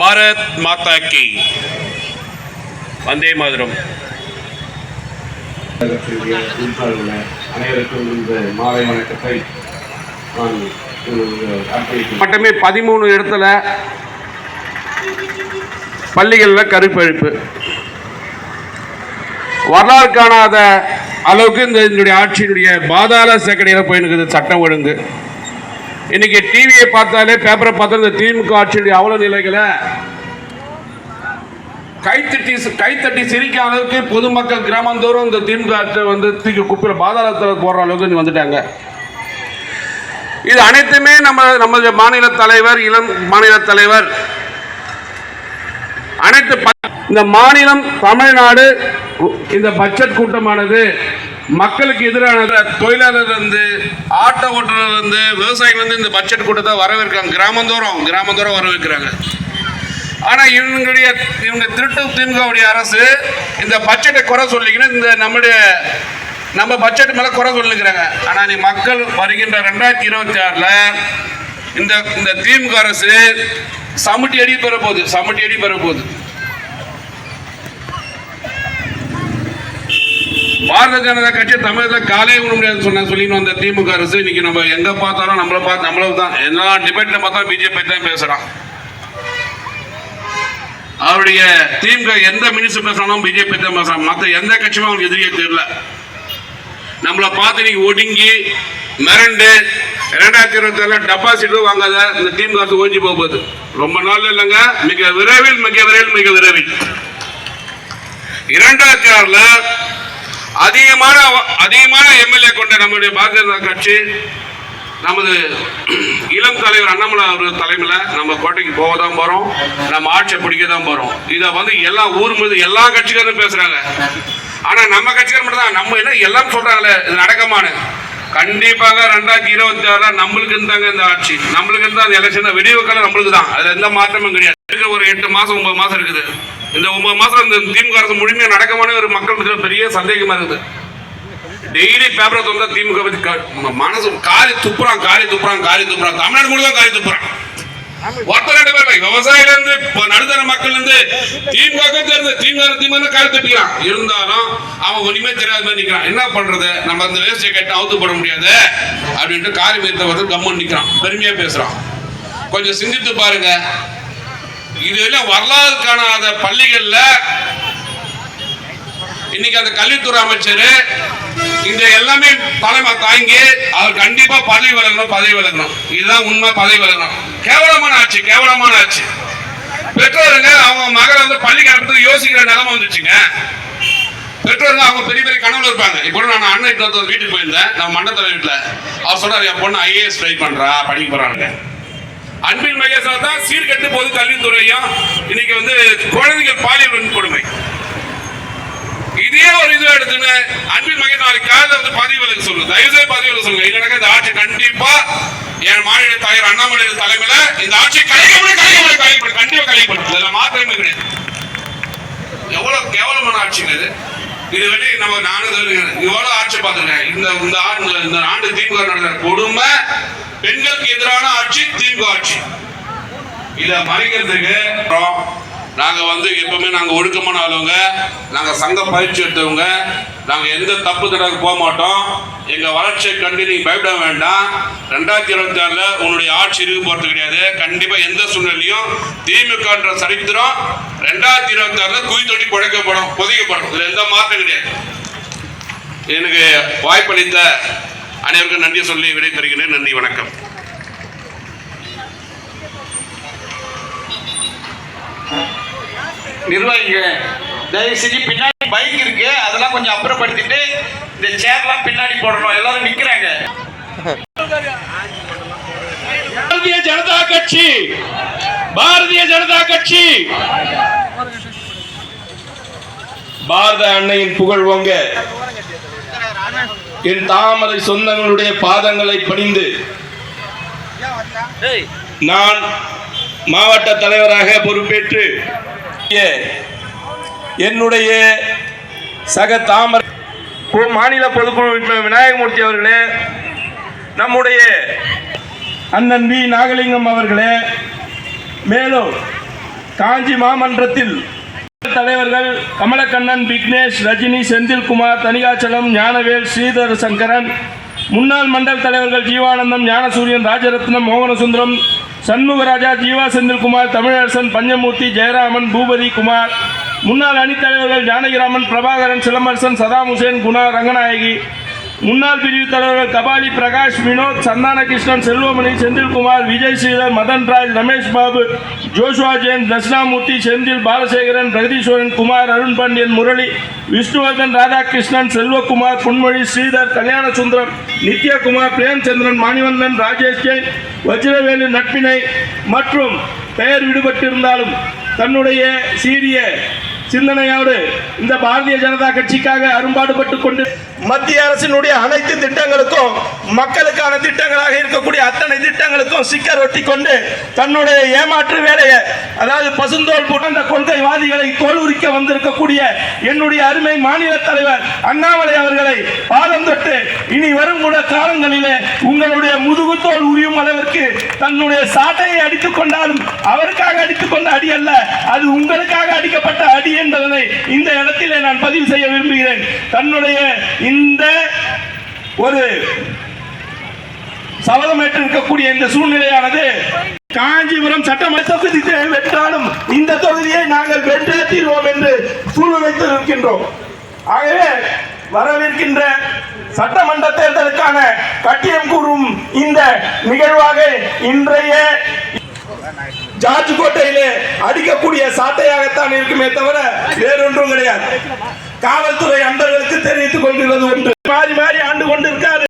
பாரத் மாதா கி. வந்தே மாதிரம். அனைவருக்கும் இந்த மாலை வணக்கத்தை மட்டுமே பதிமூணு இடத்துல பள்ளிகளில் கருப்பழிப்பு வரலாறு காணாத அளவுக்கு இந்த இதனுடைய ஆட்சியினுடைய பாதாள சேக்கடையில் போயினுக்குது சட்டம் ஒழுங்கு. இன்னைக்கு டிவியை பார்த்தாலே பேப்பரை பார்த்தா இந்த திமுக ஆட்சியுடைய அவல நிலைகளை கைத்தட்டி கைத்தட்டி சிரிக்க அளவுக்கு பொதுமக்கள் கிராமந்தோறும் இந்த திமுக ஆட்சியை வந்து தூக்கி குப்பையில் பாதாளத்தில் போடுற அளவுக்கு இங்கே வந்துட்டாங்க. இது அனைத்துமே நம்ம நம்மளுடைய மாநில தலைவர் இளம் மாநில தலைவர் அனைத்து இந்த மாநிலம் தமிழ்நாடு இந்த பட்ஜெட் கூட்டமானது மக்களுக்கு எதிரான தொழிலாளர் இருந்து ஆட்டோ ஓட்டுநர் இருந்து விவசாயிகள் வந்து இந்த பட்ஜெட் கூட்டத்தை வரவேற்கிறாங்க. கிராமந்தோறும் கிராமந்தோறும் வரவேற்கிறாங்க. ஆனா இவங்களுடைய இவங்க திருட்டு திமுகவுடைய அரசு இந்த பட்ஜெட்டை குறை சொல்லிக்கணும் இந்த நம்முடைய நம்ம பட்ஜெட் மேல குறை சொல்லிக்கிறாங்க. ஆனா நீ மக்கள் வருகின்ற ரெண்டாயிரத்தி இருபத்தி ஆறுல இந்த இந்த திமுக அரசு சமுட்டி அடி பெற போகுது சமுட்டி அடி பெற போகுது பாரதிய ஜனதா கட்சி தமிழகத்தில் காலே விட முடியாதுன்னு சொன்ன சொல்லின்னு வந்த திமுக அரசு இன்னைக்கு நம்ம எங்க பார்த்தாலும் நம்மளை பார்த்து நம்மள தான். எல்லா டிபேட்ல பார்த்தா பிஜேபி தான் பேசுறான். அவருடைய திமுக எந்த மினிஸ்டர் பேசுறாலும் பிஜேபி தான் பேசுறான். மற்ற எந்த கட்சியும் அவங்களுக்கு எதிரியே தெரியல. நம்மளை பார்த்து நீங்க ஒடுங்கி மிரண்டு இரண்டாயிரத்தி இருபத்தி ஏழுல டெபாசிட்டும் வாங்காத இந்த திமுக அரசு ஓஞ்சி போக போகுது. ரொம்ப நாள் இல்லைங்க. மிக விரைவில் மிக விரைவில் மிக விரைவில். இரண்டாயிரத்தி ஆறுல அதிகமான அதிகமான எம்எல்ஏ கொண்ட நம்முடைய பாரதிய ஜனதா கட்சி நமது இளம் தலைவர் அண்ணாமலை அவர் தலைமையில் நம்ம கோட்டைக்கு போக தான் போகிறோம் நம்ம ஆட்சியை பிடிக்க தான் போகிறோம் இதை வந்து எல்லா ஊர் மீது எல்லா கட்சிக்காரும் பேசுகிறாங்க ஆனால் நம்ம கட்சிகள் மட்டும் தான் நம்ம என்ன எல்லாம் சொல்கிறாங்களே இது நடக்கமானு. கண்டிப்பாக ரெண்டாயிரத்தி இருபத்தி ஆறுல நம்மளுக்கு இருந்தாங்க இந்த ஆட்சி. நம்மளுக்கு இருந்தா அந்த எலெக்ஷன் விடிவு நம்மளுக்கு தான் அதுல எந்த மாற்றமும் கிடையாது. இருக்கிற ஒரு எட்டு மாசம் ஒன்பது மாதம் இருக்குது. இந்த ஒன்பது மாசம் இந்த திமுக அரசு முழுமையாக நடக்கமான ஒரு மக்கள் பெரிய சந்தேகமா இருக்குது. டெய்லி பேப்பரை தந்தா திமுக பத்தி மனசு காரி துப்புறான் காரி துப்புறான் காரி துப்புறான். தமிழ்நாடு முழுக்க காரி துப்புறான். ஒருத்தர் ரெண்டு பேர் விவசாயில இருந்து நடுத்தர மக்கள் இருந்து திமுக தெரிஞ்சு திமுக திமுக காரி துப்பிக்கிறான். இருந்தாலும் அவன் ஒண்ணுமே தெரியாத மாதிரி நிக்கிறான். என்ன பண்றது? நம்ம அந்த வேஸ்டை கேட்டு அவுத்து போட முடியாது அப்படின்ட்டு காரி மீறத்த வந்து கம்மன் நிக்கிறான். பெருமையா பேசுறான். கொஞ்சம் சிந்தித்து பாருங்க. இதுவரையும் வரலாறு காணாத பள்ளிகள்ல இன்னைக்கு அந்த கல்வித்துறை அமைச்சர் இந்த எல்லாமே தலைமை தாங்கி அவர் கண்டிப்பா பதவி விலகணும் பதவி விலகணும். இதுதான் உண்மை பதவி விலகணும். கேவலமான ஆட்சி கேவலமான ஆட்சி. பெற்றோருங்க அவங்க மகளை வந்து பள்ளிக்கு அனுப்புறதுக்கு யோசிக்கிற நிலைமை வந்துச்சுங்க. பெற்றோர்கள் அவங்க பெரிய பெரிய கனவுல இருப்பாங்க. இப்போ நான் அண்ணன் வீட்டுல வீட்டுக்கு போயிருந்தேன். நம்ம மண்டத்தலை வீட்டில். அவர் சொல்றாரு என் பொண்ணு ஐஏஎஸ் ட்ரை பண்றா படிக்க போறாங்க அன்பின் மையசா தான் சீர்கட்டு போது கல்வித்துறையும் இன்னைக்கு வந்து குழந்தைகள் பாலியல் வன்கொடுமை இதே ஒரு இது எடுத்துன்னு அன்பின் மகன் நாளைக்கு வந்து பதிவு விலக்கு சொல்லுங்க தயவுசெய்து பதிவு விலக்கு சொல்லுங்க. இல்லைனாக்க இந்த ஆட்சி கண்டிப்பா என் மாநில தலைவர் அண்ணாமலை தலைமையில இந்த ஆட்சி கலைக்கப்படும் கலைக்கப்படும் கலைக்கப்படும் கண்டிப்பா கலைக்கப்படும் இதுல மாற்றமே கிடையாது. எவ்வளவு கேவலமான ஆட்சிங்க இது. இது வந்து நம்ம நானும் சொல்லுங்க எவ்வளவு ஆட்சி பார்த்துருக்கேன். இந்த இந்த ஆண்டு இந்த ஆண்டு திமுக நடந்த கொடுமை பெண்களுக்கு எதிரான ஆட்சி திமுக ஆட்சி. இதை மறைக்கிறதுக்கு நாங்க வந்து எப்பவுமே நாங்க ஒழுக்கமான ஆளுவங்க நாங்க சங்க பயிற்சி எடுத்தவங்க. நாங்க எந்த தப்பு தடவை போக மாட்டோம். எங்க வளர்ச்சியை கண்டு நீங்க பயப்பட வேண்டாம். ரெண்டாயிரத்தி இருபத்தி ஆறுல உன்னுடைய ஆட்சி இருக்க போறது கிடையாது. கண்டிப்பா எந்த சூழ்நிலையும் திமுகன்ற சரித்திரம் ரெண்டாயிரத்தி இருபத்தி ஆறுல குவி தொட்டி புழைக்கப்படும் புதைக்கப்படும். இதுல எந்த மாற்றம் கிடையாது. எனக்கு வாய்ப்பளித்த அனைவருக்கும் நன்றி சொல்லி விடைபெறுகிறேன். நன்றி வணக்கம். நிர்வாகிங்க தயவு செஞ்சு பின்னாடி பைக் இருக்கு. அதெல்லாம் கொஞ்சம் அப்புறப்படுத்திட்டு இந்த சேர்லாம் பின்னாடி போடணும். எல்லாரும் நிக்கிறாங்க. பாரதிய ஜனதா கட்சி பாரதிய ஜனதா கட்சி. பாரத அன்னையின் புகழ் ஓங்க என் தாமரை சொந்தங்களுடைய பாதங்களை பணிந்து நான் மாவட்ட தலைவராக பொறுப்பேற்று என்னுடைய சக தாமரை மாநில பொதுக்குழு உறுப்பினர் விநாயகமூர்த்தி அவர்களே நம்முடைய அண்ணன் வி நாகலிங்கம் அவர்களே மேலும் காஞ்சி மாமன்றத்தில் தலைவர்கள் கமலக்கண்ணன் விக்னேஷ் ரஜினி செந்தில்குமார் தனிகாச்சலம் ஞானவேல் ஸ்ரீதர் சங்கரன் முன்னாள் மண்டல் தலைவர்கள் ஜீவானந்தம் ஞானசூரியன் ராஜரத்னம் மோகனசுந்தரம் சண்முகராஜா ஜீவா செந்தில்குமார் தமிழரசன் பஞ்சமூர்த்தி ஜெயராமன் பூபதி குமார் முன்னாள் அணித்தலைவர்கள் ஜானகிராமன் பிரபாகரன் சிலம்பரசன் சதாம் ஹுசேன் குணா ரங்கநாயகி முன்னாள் பிரிவு தலைவர்கள் கபாலி பிரகாஷ் வினோத் சந்தான கிருஷ்ணன் செல்வமணி செந்தில்குமார் விஜய் ஸ்ரீதர் மதன் ராஜ் ரமேஷ் பாபு ஜோஷுவா ஜெயன் தட்சிணாமூர்த்தி செந்தில் பாலசேகரன் பிரகதீஸ்வரன் குமார் அருண் பாண்டியன் முரளி விஷ்ணுவர்தன் ராதாகிருஷ்ணன் செல்வகுமார் பொன்மொழி ஸ்ரீதர் கல்யாண சுந்தரம் நித்யகுமார் பிரேம்சந்திரன் மணிவந்தன் ராஜேஷ் ஜெயின் வஜ்ரவேலு நட்பினை மற்றும் பெயர் விடுபட்டிருந்தாலும் தன்னுடைய சீரிய சிந்தனையோடு இந்த பாரதிய ஜனதா கட்சிக்காக அரும்பாடுபட்டு கொண்டு மத்திய அரசினுடைய அனைத்து திட்டங்களுக்கும் மக்களுக்கான திட்டங்களாக இருக்கக்கூடிய அத்தனை திட்டங்களுக்கும் சிக்கர் ஒட்டி கொண்டு தன்னுடைய ஏமாற்று வேலையை அதாவது பசுந்தோல் புகழ்ந்த கொள்கைவாதிகளை தோல்வுரிக்க வந்திருக்கக்கூடிய என்னுடைய அருமை மாநில தலைவர் அண்ணாமலை அவர்களை பாதம் தொட்டு இனி வரும் கூட காலங்களிலே உங்களுடைய முதுகுத்தோல் உரியும் அளவிற்கு தன்னுடைய சாட்டையை அடித்துக் கொண்டாலும் அவருக்காக அடித்துக் கொண்ட அடி அல்ல அது உங்களுக்காக அடிக்கப்பட்ட அடி என்பதனை இந்த இடத்திலே நான் பதிவு செய்ய விரும்புகிறேன். தன்னுடைய இந்த ஒரு சபதமேற்று இருக்கக்கூடிய இந்த சூழ்நிலையானது காஞ்சிபுரம் சட்டமன்ற தொகுதி வென்றாலும் இந்த தொகுதியை நாங்கள் வென்றே தீர்வோம் என்று சூழ்நிலைத்து இருக்கின்றோம் ஆகவே வரவிருக்கின்ற சட்டமன்ற தேர்தலுக்கான கட்டியம் கூறும் இந்த நிகழ்வாக இன்றைய ஜார்ஜ் கோட்டையிலே அடிக்கக்கூடிய சாட்டையாகத்தான் இருக்குமே தவிர வேறொன்றும் கிடையாது. காவல்துறை அன்பர்களுக்கு தெரிவித்துக் கொள்கிறது ஒன்று. மாறி மாறி ஆண்டு கொண்டிருக்காரு.